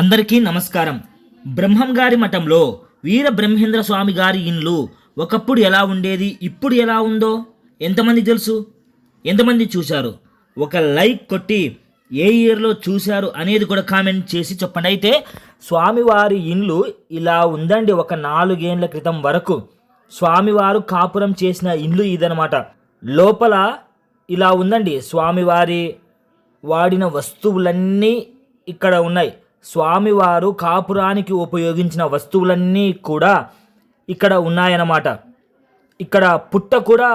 అందరికీ నమస్కారం. బ్రహ్మం గారి మఠంలో వీర బ్రహ్మేంద్ర స్వామి గారి ఇండ్లు ఒకప్పుడు ఎలా ఉండేది ఇప్పుడు ఎలా ఉందో ఎంతమంది తెలుసు? ఎంతమంది చూశారు? ఒక లైక్ కొట్టి ఏ ఇయర్లో చూశారు అనేది కూడా కామెంట్ చేసి చెప్పండి. అయితే స్వామివారి ఇండ్లు ఇలా ఉందండి ఒక నాలుగేండ్ల క్రితం వరకు. స్వామివారు కాపురం చేసిన ఇండ్లు ఇదనమాట లోపల ఇలా ఉందండి. స్వామివారి వాడిన వస్తువులన్నీ ఇక్కడ ఉన్నాయి. స్వామివారు కాపురానికి ఉపయోగించిన వస్తువులన్నీ కూడా ఇక్కడ ఉన్నాయన్నమాట. ఇక్కడ పుట్ట కూడా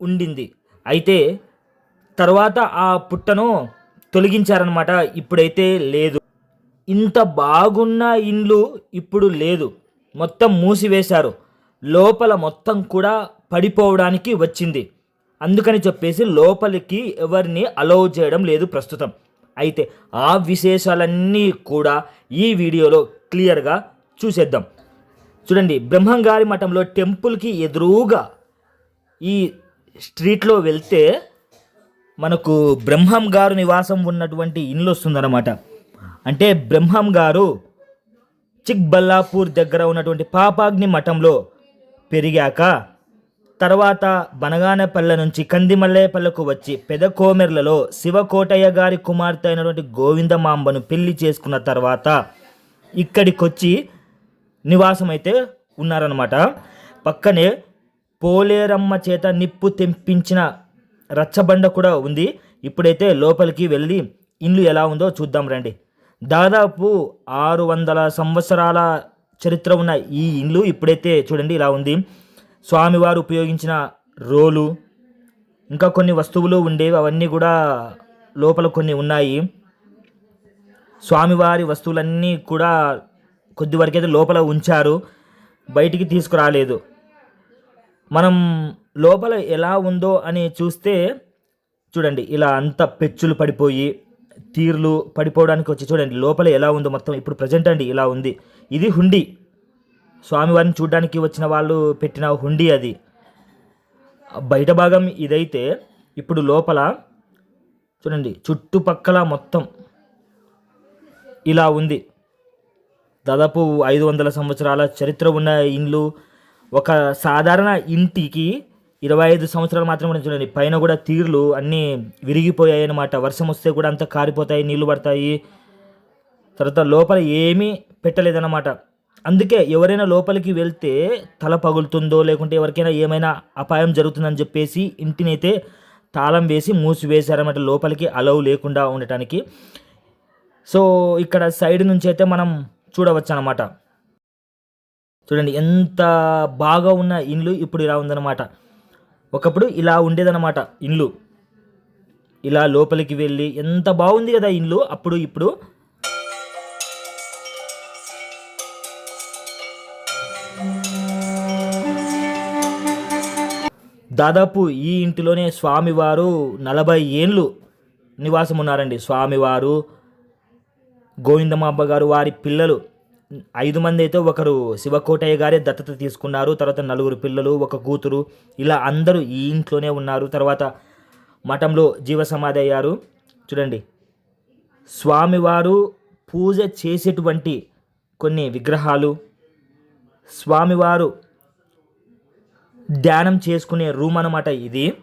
ఉండింది. అయితే తర్వాత ఆ పుట్టను తొలగించారనమాట ఇప్పుడైతే లేదు. ఇంత బాగున్న ఇండ్లు ఇప్పుడు లేదు. మొత్తం మూసివేశారు. లోపల మొత్తం కూడా పడిపోవడానికి వచ్చింది. అందుకని చెప్పేసి లోపలికి ఎవరిని అలౌ చేయడం లేదు ప్రస్తుతం. అయితే ఆ విశేషాలన్నీ కూడా ఈ వీడియోలో క్లియర్గా చూసేద్దాం. చూడండి బ్రహ్మంగారి మఠంలో టెంపుల్కి ఎదురుగా ఈ స్ట్రీట్లో వెళ్తే మనకు బ్రహ్మం గారు నివాసం ఉన్నటువంటి ఇల్లు వస్తుందన్నమాట. అంటే బ్రహ్మం గారు చిక్బల్లాపూర్ దగ్గర ఉన్నటువంటి పాపాగ్ని మఠంలో పెరిగాక తర్వాత బనగానపల్లె నుంచి కందిమల్లేపల్లెకు వచ్చి పెదకోమెర్లలో శివకోటయ్య గారి కుమార్తె అయినటువంటి గోవిందమాంబను పెళ్ళి చేసుకున్న తర్వాత ఇక్కడికొచ్చి నివాసం అయితే ఉన్నారనమాట పక్కనే పోలేరమ్మ చేత నిప్పు తెంపించిన రచ్చబండ కూడా ఉంది. ఇప్పుడైతే లోపలికి వెళ్ళి ఇల్లు ఎలా ఉందో చూద్దాం రండి. దాదాపు ఆరు వందల సంవత్సరాల చరిత్ర ఉన్న ఈ ఇల్లు ఇప్పుడైతే చూడండి ఇలా ఉంది. స్వామివారు ఉపయోగించిన రోలు ఇంకా కొన్ని వస్తువులు ఉండేవి. అవన్నీ కూడా లోపల కొన్ని ఉన్నాయి. స్వామివారి వస్తువులన్నీ కూడా కొద్ది వరకైతే లోపల ఉంచారు. బయటికి తీసుకురాలేదు. మనం లోపల ఎలా ఉందో అని చూస్తే చూడండి ఇలా అంత పెచ్చులు పడిపోయి తీర్లు పడిపోవడానికి వచ్చి చూడండి లోపల ఎలా ఉందో మొత్తం ఇప్పుడు ప్రజెంట్ అండి ఇలా ఉంది. ఇది హుండీ. స్వామివారిని చూడడానికి వచ్చిన వాళ్ళు పెట్టిన హుండీ అది. బయట భాగం ఇదైతే ఇప్పుడు లోపల చూడండి చుట్టుపక్కల మొత్తం ఇలా ఉంది. దాదాపు ఐదు వందల సంవత్సరాల చరిత్ర ఉన్న ఇండ్లు ఒక సాధారణ ఇంటికి ఇరవై ఐదు సంవత్సరాలు మాత్రమే చూడండి. పైన కూడా తీర్లు అన్నీ విరిగిపోయాయి అనమాట వర్షం వస్తే కూడా అంతా కారిపోతాయి నీళ్ళు పడతాయి. తర్వాత లోపల ఏమీ పెట్టలేదన్నమాట. అందుకే ఎవరైనా లోపలికి వెళ్తే తల పగులుతుందో లేకుంటే ఎవరికైనా ఏమైనా అపాయం జరుగుతుందని చెప్పేసి ఇంటినైతే తాళం వేసి మూసివేశారన్నమాట. లోపలికి అలౌ లేకుండా ఉండటానికి. సో ఇక్కడ సైడ్ నుంచి అయితే మనం చూడవచ్చు అనమాట చూడండి ఎంత బాగా ఉన్న ఇండ్లు ఇప్పుడు ఇలా ఉందన్నమాట. ఒకప్పుడు ఇలా ఉండేదన్నమాట ఇండ్లు. ఇలా లోపలికి వెళ్ళి ఎంత బాగుంది కదా ఇండ్లు. అప్పుడు ఇప్పుడు దాదాపు ఈ ఇంటిలోనే స్వామివారు నలభై ఏండ్లు నివాసం ఉన్నారండి స్వామివారు గోవిందమాంబ గారు వారి పిల్లలు. ఐదు మంది అయితే ఒకరు శివకోటయ్య గారే దత్తత తీసుకున్నారు తర్వాత నలుగురు పిల్లలు ఒక కూతురు. ఇలా అందరూ ఈ ఇంట్లోనే ఉన్నారు. తర్వాత మఠంలో జీవ సమాధి అయ్యారు. చూడండి. స్వామివారు పూజ చేసేటువంటి కొన్ని విగ్రహాలు స్వామివారు ధ్యానం చేసుకునే రూమ్ అన్నమాట ఇది.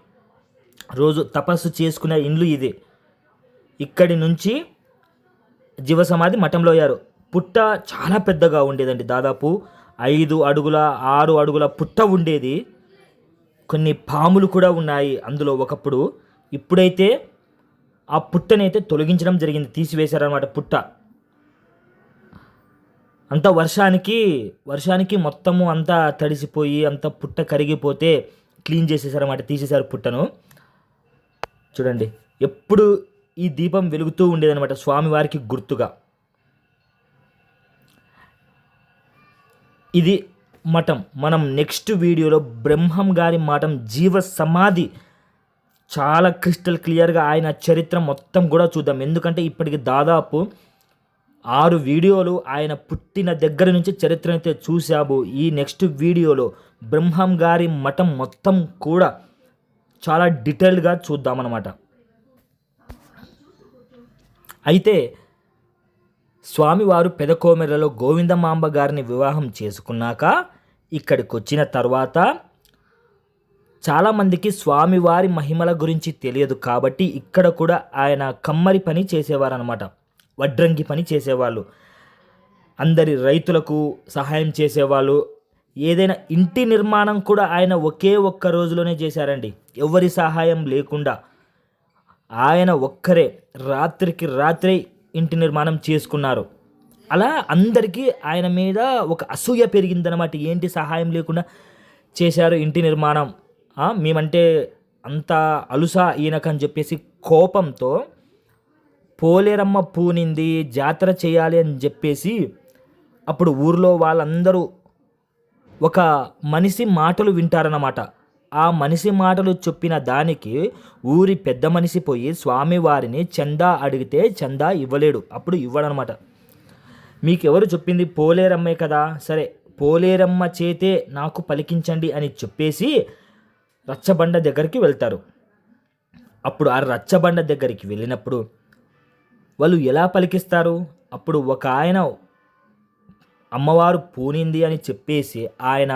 రోజు తపస్సు చేసుకునే ఇండ్లు ఇది. ఇక్కడి నుంచి జీవ సమాధి మఠంలో అయ్యారు. పుట్ట చాలా పెద్దగా ఉండేదండి. దాదాపు ఐదు అడుగుల ఆరు అడుగుల పుట్ట ఉండేది. కొన్ని పాములు కూడా ఉన్నాయి అందులో ఒకప్పుడు. ఇప్పుడైతే ఆ పుట్టనైతే తొలగించడం జరిగింది. తీసివేశారనమాట పుట్ట. అంత వర్షానికి వర్షానికి మొత్తము అంతా తడిసిపోయి అంత పుట్ట కరిగిపోతే క్లీన్ చేసేసారన్నమాట తీసేశారు పుట్టను. చూడండి ఎప్పుడు ఈ దీపం వెలుగుతూ ఉండేదన్నమాట స్వామివారికి గుర్తుగా. ఇది మఠం. మనం నెక్స్ట్ వీడియోలో బ్రహ్మం గారి మఠం జీవ సమాధి చాలా క్రిస్టల్ క్లియర్గా ఆయన చరిత్ర మొత్తం కూడా చూద్దాం. ఎందుకంటే ఇప్పటికి దాదాపు ఆరు వీడియోలు ఆయన పుట్టిన దగ్గర నుంచి చరిత్రనైతే అయితే ఈ నెక్స్ట్ వీడియోలో బ్రహ్మం గారి మఠం మొత్తం కూడా చాలా డీటెయిల్గా చూద్దామన్నమాట. అయితే స్వామివారు పెదకోమెరలో గోవిందమాంబ గారిని వివాహం చేసుకున్నాక ఇక్కడికి వచ్చిన తర్వాత చాలామందికి స్వామివారి మహిమల గురించి తెలియదు కాబట్టి ఇక్కడ కూడా ఆయన కమ్మరి పని చేసేవారనమాట వడ్రంగి పని చేసేవాళ్ళు. అందరి రైతులకు సహాయం చేసేవాళ్ళు. ఏదైనా ఇంటి నిర్మాణం కూడా ఆయన ఒకే ఒక్క రోజులోనే చేశారండి. ఎవరి సహాయం లేకుండా ఆయన ఒక్కరే రాత్రికి రాత్రే ఇంటి నిర్మాణం చేసుకున్నారు. అలా అందరికీ ఆయన మీద ఒక అసూయ పెరిగిందనమాట ఏంటి సహాయం లేకుండా చేశారు ఇంటి నిర్మాణం? మేమంటే అంత అలుసా ఈయనకని చెప్పేసి కోపంతో పోలేరమ్మ పూనింది జాతర చేయాలి అని చెప్పేసి అప్పుడు ఊర్లో వాళ్ళందరూ ఒక మనిషి మాటలు వింటారన్నమాట. ఆ మనిషి మాటలు చెప్పిన దానికి ఊరి పెద్ద మనిషి పోయి స్వామివారిని చందా అడిగితే చందా ఇవ్వలేడు. అప్పుడు ఇవ్వడనమాట మీకెవరు చెప్పింది? పోలేరమ్మే కదా. సరే పోలేరమ్మ చేతే నాకు పలికించండి అని చెప్పేసి రచ్చబండ దగ్గరికి వెళ్తారు. అప్పుడు ఆ రచ్చబండ దగ్గరికి వెళ్ళినప్పుడు వాళ్ళు ఎలా పలికిస్తారు? అప్పుడు ఒక ఆయన అమ్మవారు పూనింది అని చెప్పేసి ఆయన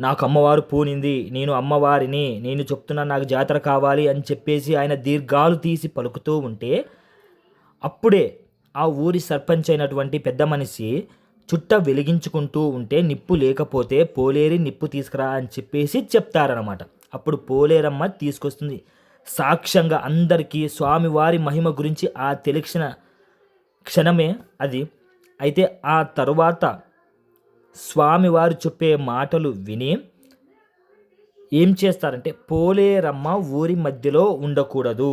నాకు అమ్మవారు పూనింది నేను అమ్మవారిని నేను చెప్తున్నా నాకు జాతర కావాలి అని చెప్పేసి ఆయన దీర్ఘాలు తీసి పలుకుతూ ఉంటే అప్పుడే ఆ ఊరి సర్పంచ్ అయినటువంటి పెద్ద మనిషి చుట్ట వెలిగించుకుంటూ ఉంటే నిప్పు లేకపోతే పోలేరి నిప్పు తీసుకురా అని చెప్పేసి చెప్తారనమాట అప్పుడు పోలేరమ్మ తీసుకొస్తుంది. సాక్ష్యంగా అందరికీ స్వామివారి మహిమ గురించి ఆ తెలిసిన క్షణమే అది. అయితే ఆ తరువాత స్వామివారు చెప్పే మాటలు విని ఏం చేస్తారంటే పోలేరమ్మ ఊరి మధ్యలో ఉండకూడదు.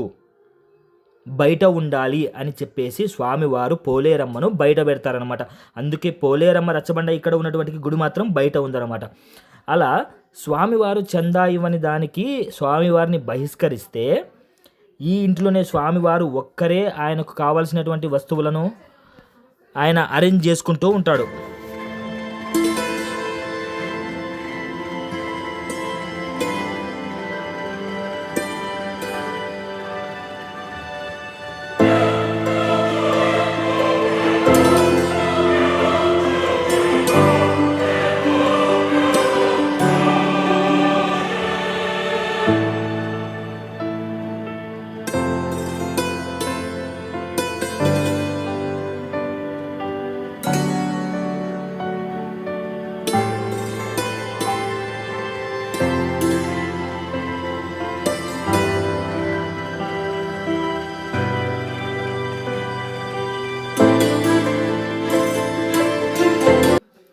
బయట ఉండాలి అని చెప్పేసి స్వామివారు పోలేరమ్మను బయట పెడతారనమాట అందుకే పోలేరమ్మ రచ్చబండ ఇక్కడ ఉన్నటువంటి గుడి మాత్రం బయట ఉందన్నమాట. అలా స్వామివారు చందా ఇవ్వని దానికి స్వామివారిని బహిష్కరిస్తే ఈ ఇంట్లోనే స్వామివారు ఒక్కరే ఆయనకు కావలసినటువంటి వస్తువులను ఆయన అరేంజ్ చేసుకుంటూ ఉంటాడు.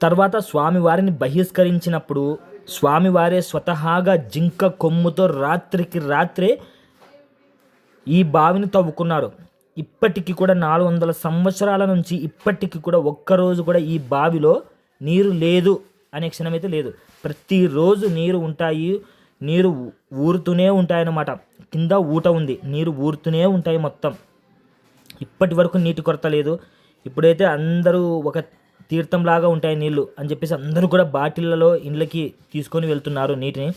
తర్వాత స్వామివారిని బహిష్కరించినప్పుడు స్వామివారే స్వతహాగా జింక కొమ్ముతో రాత్రికి రాత్రే ఈ బావిని తవ్వుకున్నారు. ఇప్పటికి కూడా నాలుగు వందల సంవత్సరాల నుంచి ఇప్పటికీ కూడా ఒక్కరోజు కూడా ఈ బావిలో నీరు లేదు అనే క్షణం అయితే లేదు. ప్రతిరోజు నీరు ఉంటాయి నీరు ఊరుతూనే ఉంటాయన్నమాట. కింద ఊట ఉంది నీరు ఊరుతూనే ఉంటాయి మొత్తం. ఇప్పటి వరకు నీటి కొరత లేదు. ఇప్పుడైతే అందరూ ఒక తీర్థంలాగా ఉంటాయి నీళ్ళు అని చెప్పేసి అందరూ కూడా బాటిళ్ళలో ఇండ్లకి తీసుకొని వెళ్తున్నారు నీటిని.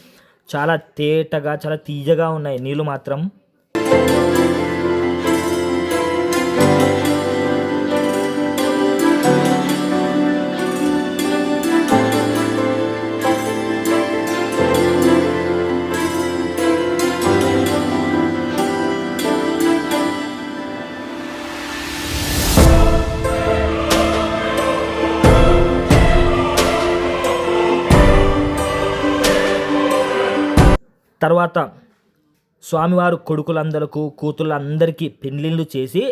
చాలా తేటగా చాలా తీయగా ఉన్నాయి నీళ్ళు మాత్రం. తర్వాత స్వామివారు కొడుకులందరకు కూతుళ్ళందరికీ పెళ్ళిళ్ళు చేసి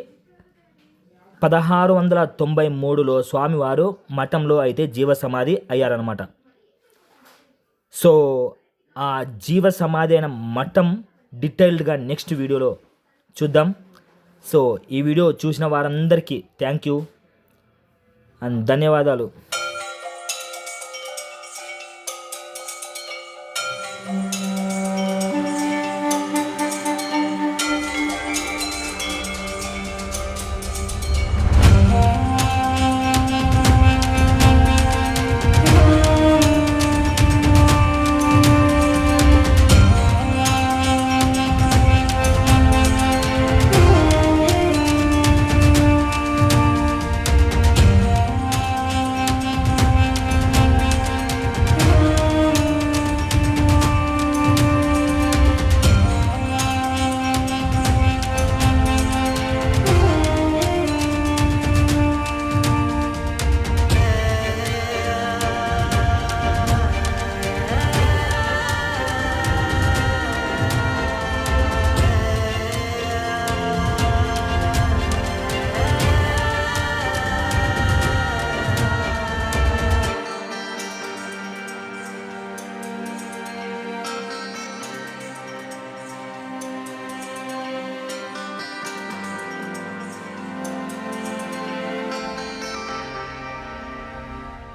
పదహారు వందల తొంభై మూడులో స్వామివారు మఠంలో అయితే జీవ సమాధి అయ్యారనమాట సో ఆ జీవ సమాధి అయిన మఠం డీటెయిల్డ్గా నెక్స్ట్ వీడియోలో చూద్దాం. సో ఈ వీడియో చూసిన వారందరికీ థ్యాంక్ యూ అండ్ ధన్యవాదాలు.